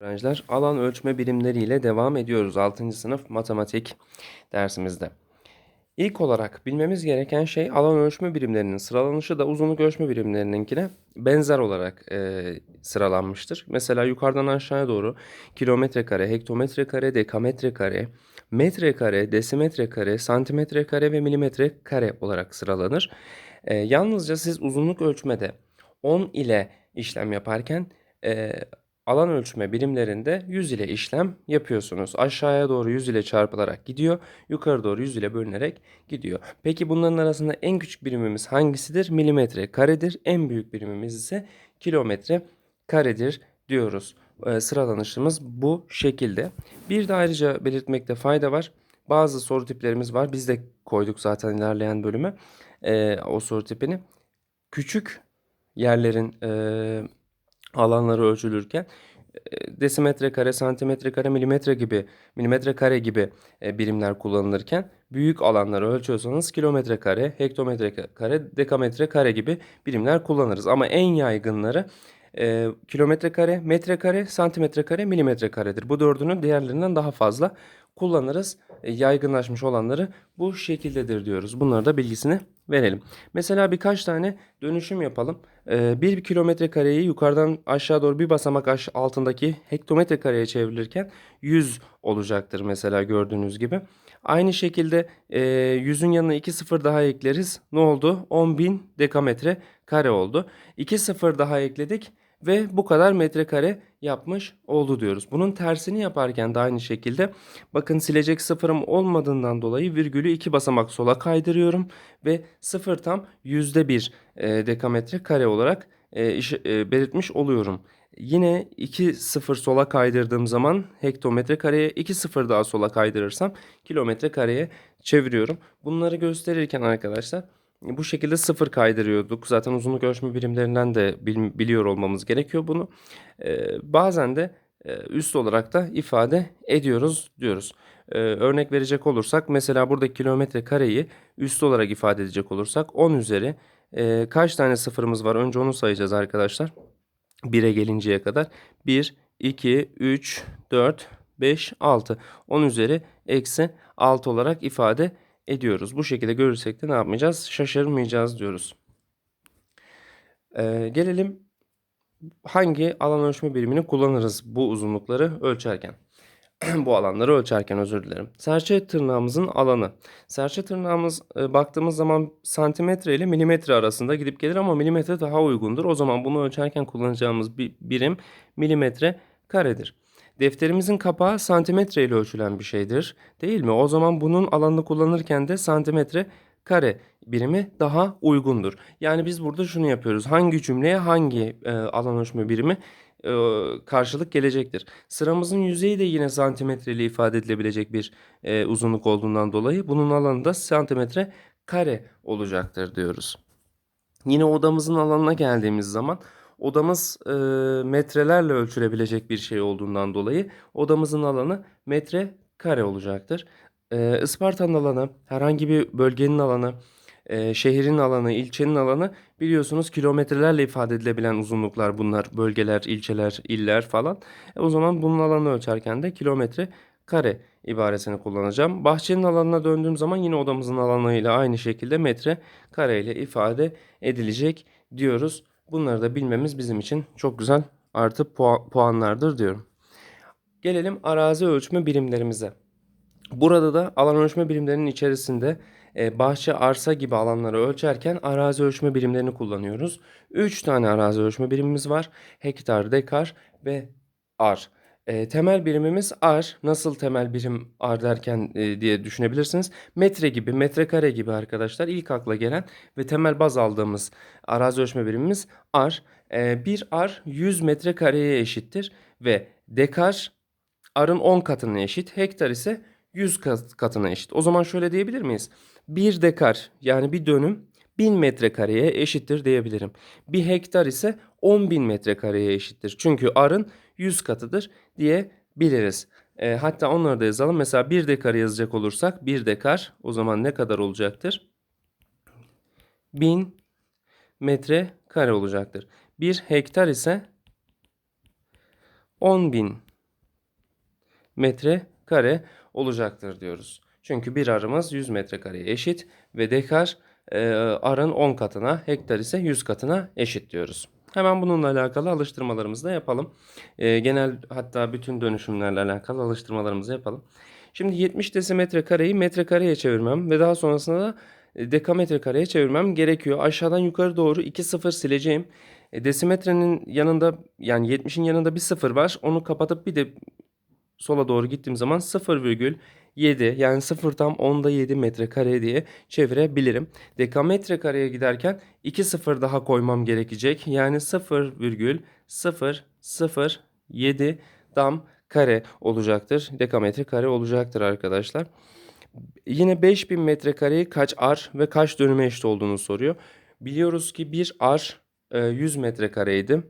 Öğrenciler alan ölçme birimleriyle devam ediyoruz 6. sınıf matematik dersimizde. İlk olarak bilmemiz gereken şey alan ölçme birimlerinin sıralanışı da uzunluk ölçme birimlerininkine benzer olarak e, sıralanmıştır. Mesela yukarıdan aşağıya doğru kilometre kare, hektometre kare, dekametre kare, metre kare, desimetre kare, santimetre kare ve milimetre kare olarak sıralanır. E, yalnızca siz uzunluk ölçmede 10 ile işlem yaparken e, alan ölçme birimlerinde 100 ile işlem yapıyorsunuz. Aşağıya doğru 100 ile çarpılarak gidiyor. Yukarı doğru 100 ile bölünerek gidiyor. Peki bunların arasında en küçük birimimiz hangisidir? Milimetre karedir. En büyük birimimiz ise kilometre karedir diyoruz. Ee, sıralanışımız bu şekilde. Bir de ayrıca belirtmekte fayda var. Bazı soru tiplerimiz var. Biz de koyduk zaten ilerleyen bölüme ee, o soru tipini. Küçük yerlerin e, alanları ölçülürken desimetre kare, santimetre kare, milimetre gibi, milimetre kare gibi birimler kullanılırken büyük alanları ölçüyorsanız kilometre kare, hektometre kare, dekametre kare gibi birimler kullanırız. Ama en yaygınları e, kilometre kare, metre kare, santimetre kare, milimetre karedir. Bu dördünün diğerlerinden daha fazla kullanırız. E, yaygınlaşmış olanları bu şekildedir diyoruz. Bunları da bilgisini verelim. Mesela birkaç tane dönüşüm yapalım. E, bir kilometre kareyi yukarıdan aşağı doğru bir basamak aş altındaki hektometre kareye çevrilirken 100 olacaktır mesela gördüğünüz gibi. Aynı şekilde e, 100'ün yanına 2 sıfır daha ekleriz. Ne oldu? 10.000 dekametre kare oldu. 2 sıfır daha ekledik ve bu kadar metrekare yapmış oldu diyoruz. Bunun tersini yaparken de aynı şekilde bakın silecek sıfırım olmadığından dolayı virgülü iki basamak sola kaydırıyorum ve sıfır tam yüzde bir e, dekametre kare olarak e, e, belirtmiş oluyorum. Yine 2 sıfır sola kaydırdığım zaman hektometre kareye 2 sıfır daha sola kaydırırsam kilometre kareye çeviriyorum. Bunları gösterirken arkadaşlar bu şekilde sıfır kaydırıyorduk. Zaten uzunluk ölçme birimlerinden de bil- biliyor olmamız gerekiyor bunu. Ee, bazen de e, üst olarak da ifade ediyoruz diyoruz. Ee, örnek verecek olursak mesela burada kilometre kareyi üst olarak ifade edecek olursak 10 üzeri e, kaç tane sıfırımız var? Önce onu sayacağız arkadaşlar. 1'e gelinceye kadar. 1, 2, 3, 4, 5, 6. 10 üzeri eksi 6 olarak ifade ediyoruz. Bu şekilde görürsek de ne yapmayacağız? Şaşırmayacağız diyoruz. Ee, gelelim hangi alan ölçme birimini kullanırız bu uzunlukları ölçerken. bu alanları ölçerken özür dilerim. Serçe tırnağımızın alanı. Serçe tırnağımız e, baktığımız zaman santimetre ile milimetre arasında gidip gelir ama milimetre daha uygundur. O zaman bunu ölçerken kullanacağımız bir birim milimetre karedir. Defterimizin kapağı santimetre ile ölçülen bir şeydir. Değil mi? O zaman bunun alanını kullanırken de santimetre kare birimi daha uygundur. Yani biz burada şunu yapıyoruz. Hangi cümleye hangi e, alan ölçme birimi e, karşılık gelecektir. Sıramızın yüzeyi de yine santimetre ile ifade edilebilecek bir e, uzunluk olduğundan dolayı bunun alanı da santimetre kare olacaktır diyoruz. Yine odamızın alanına geldiğimiz zaman odamız e, metrelerle ölçülebilecek bir şey olduğundan dolayı odamızın alanı metre kare olacaktır. E, Isparta'nın alanı, herhangi bir bölgenin alanı, e, şehrin alanı, ilçenin alanı biliyorsunuz kilometrelerle ifade edilebilen uzunluklar bunlar. Bölgeler, ilçeler, iller falan. E, o zaman bunun alanını ölçerken de kilometre kare ibaresini kullanacağım. Bahçenin alanına döndüğüm zaman yine odamızın alanıyla aynı şekilde metre kare ile ifade edilecek diyoruz. Bunları da bilmemiz bizim için çok güzel artı puan, puanlardır diyorum. Gelelim arazi ölçme birimlerimize. Burada da alan ölçme birimlerinin içerisinde e, bahçe, arsa gibi alanları ölçerken arazi ölçme birimlerini kullanıyoruz. 3 tane arazi ölçme birimimiz var. Hektar, dekar ve ar. E, temel birimimiz ar. Nasıl temel birim ar derken e, diye düşünebilirsiniz. Metre gibi, metrekare gibi arkadaşlar ilk akla gelen ve temel baz aldığımız arazi ölçme birimimiz ar. E, bir ar 100 metrekareye eşittir ve dekar arın 10 katına eşit. Hektar ise 100 kat- katına eşit. O zaman şöyle diyebilir miyiz? 1 dekar yani bir dönüm 1000 metrekareye eşittir diyebilirim. Bir hektar ise 10.000 metrekareye eşittir. Çünkü arın 100 katıdır diyebiliriz. E, hatta onları da yazalım. Mesela 1 dekar yazacak olursak 1 dekar o zaman ne kadar olacaktır? 1000 metre kare olacaktır. Bir hektar ise 10.000 metrekare olacaktır diyoruz. Çünkü bir arımız 100 metrekareye eşit ve dekar arın 10 katına, hektar ise 100 katına eşit diyoruz. Hemen bununla alakalı alıştırmalarımızı da yapalım. E, genel hatta bütün dönüşümlerle alakalı alıştırmalarımızı yapalım. Şimdi 70 desimetre kareyi metrekareye çevirmem ve daha sonrasında da e, dekametre kareye çevirmem gerekiyor. Aşağıdan yukarı doğru 2 sıfır sileceğim. E, desimetrenin yanında yani 70'in yanında bir sıfır var. Onu kapatıp bir de sola doğru gittiğim zaman 0,7 yani 0 tam onda 7 metrekare diye çevirebilirim. Dekametre kareye giderken 2 sıfır daha koymam gerekecek. Yani 0,007 dam kare olacaktır. Dekametre kare olacaktır arkadaşlar. Yine 5000 metrekareyi kaç ar ve kaç dönüme eşit olduğunu soruyor. Biliyoruz ki bir ar e, 100 metrekareydi.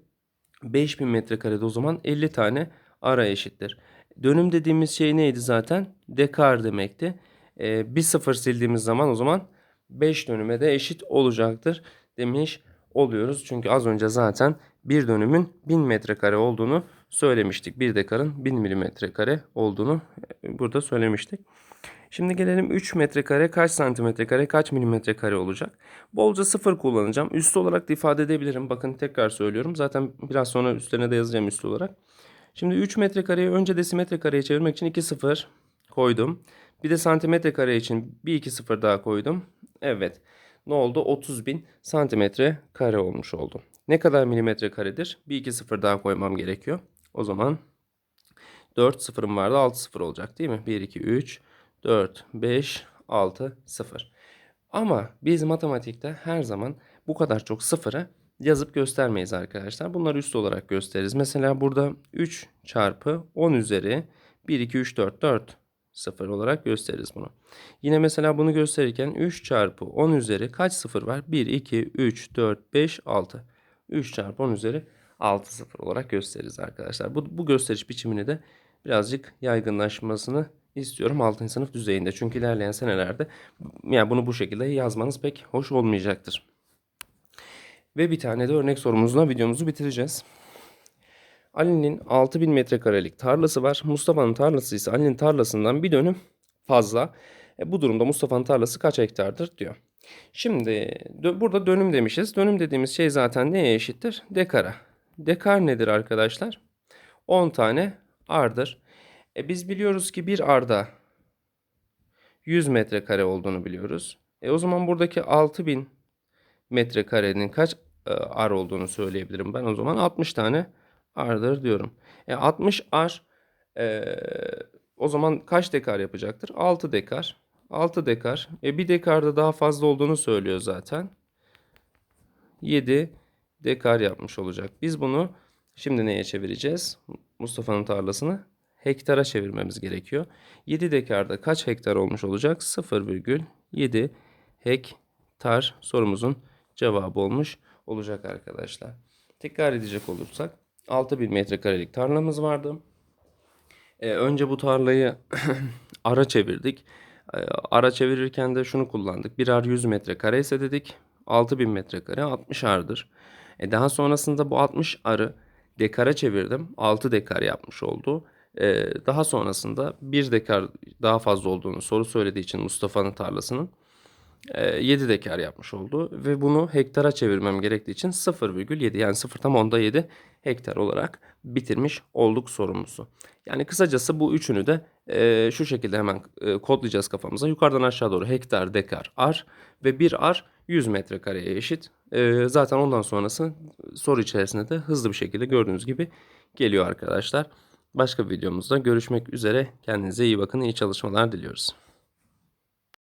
5000 metrekarede o zaman 50 tane ara eşittir. Dönüm dediğimiz şey neydi zaten? Dekar demekti. E, bir sıfır sildiğimiz zaman o zaman 5 dönüme de eşit olacaktır demiş oluyoruz. Çünkü az önce zaten bir dönümün 1000 metrekare olduğunu söylemiştik. Bir dekarın 1000 milimetre kare olduğunu e, burada söylemiştik. Şimdi gelelim 3 metrekare kaç santimetre kare kaç milimetre kare olacak. Bolca sıfır kullanacağım. Üstü olarak da ifade edebilirim. Bakın tekrar söylüyorum. Zaten biraz sonra üstlerine de yazacağım üstü olarak. Şimdi 3 metrekareyi önce desimetre kareye çevirmek için 2 sıfır koydum. Bir de santimetre kare için bir 2 sıfır daha koydum. Evet. Ne oldu? 30 bin santimetre kare olmuş oldu. Ne kadar milimetre karedir? Bir 2 sıfır daha koymam gerekiyor. O zaman 4 sıfırım vardı 6 sıfır olacak değil mi? 1, 2, 3, 4, 5, 6, 0. Ama biz matematikte her zaman bu kadar çok sıfırı yazıp göstermeyiz arkadaşlar. Bunları üst olarak gösteririz. Mesela burada 3 çarpı 10 üzeri 1, 2, 3, 4, 4 sıfır olarak gösteririz bunu. Yine mesela bunu gösterirken 3 çarpı 10 üzeri kaç sıfır var? 1, 2, 3, 4, 5, 6. 3 çarpı 10 üzeri 6 sıfır olarak gösteririz arkadaşlar. Bu, bu gösteriş biçimini de birazcık yaygınlaşmasını istiyorum 6. sınıf düzeyinde. Çünkü ilerleyen senelerde yani bunu bu şekilde yazmanız pek hoş olmayacaktır. Ve bir tane de örnek sorumuzla videomuzu bitireceğiz. Ali'nin 6000 metrekarelik tarlası var. Mustafa'nın tarlası ise Ali'nin tarlasından bir dönüm fazla. E, bu durumda Mustafa'nın tarlası kaç hektardır diyor. Şimdi dö- burada dönüm demişiz. Dönüm dediğimiz şey zaten neye eşittir? Dekara. Dekar nedir arkadaşlar? 10 tane ardır. E biz biliyoruz ki bir arda 100 metrekare olduğunu biliyoruz. E o zaman buradaki 6000 metrekarenin kaç e, ar olduğunu söyleyebilirim ben. O zaman 60 tane ardır diyorum. E 60 ar e, o zaman kaç dekar yapacaktır? 6 dekar. 6 dekar. E bir dekarda daha fazla olduğunu söylüyor zaten. 7 dekar yapmış olacak. Biz bunu şimdi neye çevireceğiz? Mustafa'nın tarlasını hektara çevirmemiz gerekiyor. 7 dekarda kaç hektar olmuş olacak? 0,7 hektar sorumuzun cevabı olmuş olacak arkadaşlar. Tekrar edecek olursak 6000 metrekarelik tarlamız vardı. Ee, önce bu tarlayı ara çevirdik. Ee, ara çevirirken de şunu kullandık. Bir ar 100 metrekare ise dedik 6000 metrekare 60 ardır. E daha sonrasında bu 60 arı dekara çevirdim. 6 dekar yapmış oldu. Ee, daha sonrasında 1 dekar daha fazla olduğunu soru söylediği için Mustafa'nın tarlasının 7 dekar yapmış oldu ve bunu hektara çevirmem gerektiği için 0,7 yani 0 tam onda 7 hektar olarak bitirmiş olduk sorumuzu. Yani kısacası bu üçünü de e, şu şekilde hemen e, kodlayacağız kafamıza. Yukarıdan aşağı doğru hektar, dekar, ar ve bir ar 100 metrekareye eşit. E, zaten ondan sonrası soru içerisinde de hızlı bir şekilde gördüğünüz gibi geliyor arkadaşlar. Başka bir videomuzda görüşmek üzere. Kendinize iyi bakın. iyi çalışmalar diliyoruz.